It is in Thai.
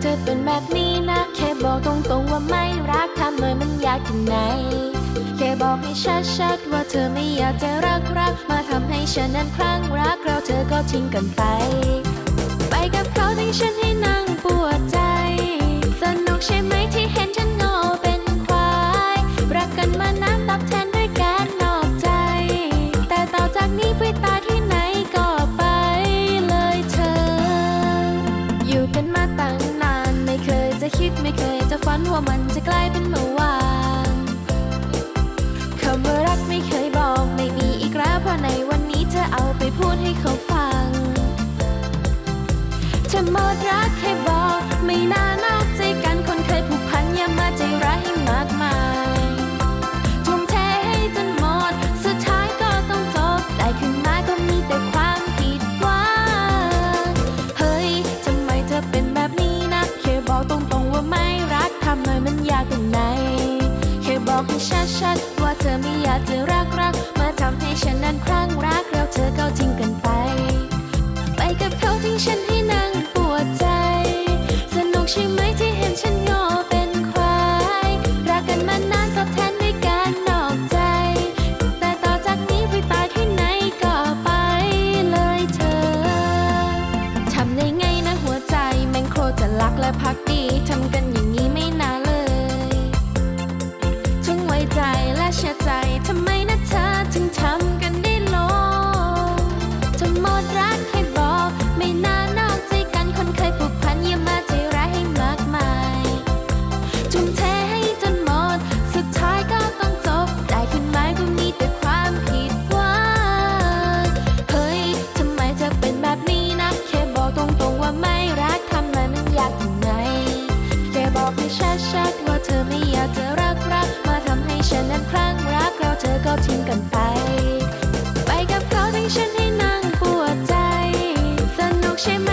เธอเป็นแบบนี้นะ แค่บอกตรงๆว่าไม่รักทำหน่อยมันยากที่ไหน แค่บอกให้ชัดๆว่าเธอไม่อยากจะรักรัก มาทำให้ฉันนั้นครั่งรักเราเธอก็ทิ้งกันไป ไปกับเขาทิ้งฉันให้นั่งปวดใจ คิดไม่เคยจะฝันว่ามันจะกลายเป็นเมื่อ ชัดๆ ว่าเธอไม่อยากจะรักรัก มาทำให้ฉันนั้นคลั่งรัก แล้วเธอก็ทิ้งกันไป ไปกับเขาทิ้งฉันให้นั่งปวดใจ สนุกใช่ไหม อไม่อยากจะรักรัก มาทำให้ฉันนั้นคลั่งรัก เราเธอก็ทิ้งกันไป ไปกับเขาทิ้งฉันให้นั่งปวดใจ สนุกใช่ไหม